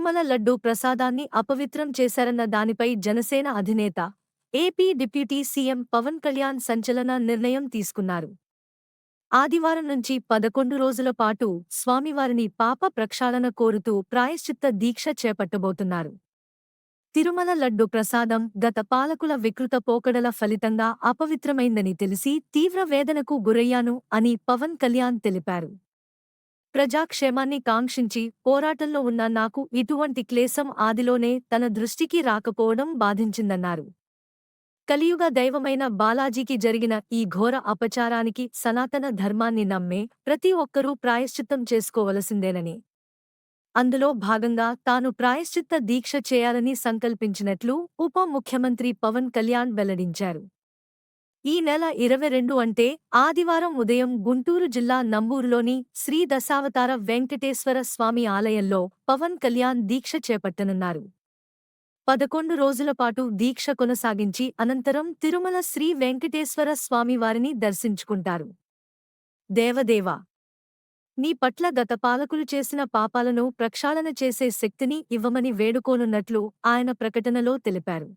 తిరుమల లడ్డూ ప్రసాదాన్ని అపవిత్రం చేశారన్న దానిపై జనసేన అధినేత AP deputy CM Pawan Kalyan సంచలన నిర్ణయం తీసుకున్నారు. ఆదివారం నుంచి పదకొండు రోజుల పాటు స్వామివారిని పాప ప్రక్షాళన కోరుతూ ప్రాయశ్చిత్త దీక్ష చేపట్టబోతున్నారు. తిరుమల లడ్డు ప్రసాదం గత పాలకుల వికృత పోకడల ఫలితంగా అపవిత్రమైందని తెలిసి తీవ్ర వేదనకు గురయ్యాను అని పవన్ కళ్యాణ్ తెలిపారు. ప్రజాక్షేమాన్ని కాంక్షించి పోరాటంలో ఉన్న నాకు ఇటువంటి క్లేశం ఆదిలోనే తన దృష్టికి రాకపోవడం బాధించిందన్నారు. కలియుగ దైవమైన బాలాజీకి జరిగిన ఈ ఘోర అపచారానికి సనాతన ధర్మాన్ని నమ్మే ప్రతి ఒక్కరూ ప్రాయశ్చిత్తం చేసుకోవలసిందేనని. అందులో భాగంగా తాను ప్రాయశ్చిత్త దీక్ష చేయాలని సంకల్పించినట్లు ఉప ముఖ్యమంత్రి పవన్ కళ్యాణ్ వెల్లడించారు. ఈ నెల ఇరవై రెండు అంటే ఆదివారం ఉదయం గుంటూరు జిల్లా నంబూరులోని శ్రీ దశావతార వెంకటేశ్వర స్వామి ఆలయంలో పవన్ కళ్యాణ్ దీక్ష చేపట్టనున్నారు. పదకొండు రోజుల పాటు దీక్ష కొనసాగించి అనంతరం తిరుమల శ్రీ వెంకటేశ్వర స్వామివారిని దర్శించుకుంటారు. దేవదేవా! నీ పట్ల గత పాలకులు చేసిన పాపాలను ప్రక్షాళన చేసే శక్తిని ఇవ్వమని వేడుకోనున్నట్లు ఆయన ప్రకటనలో తెలిపారు.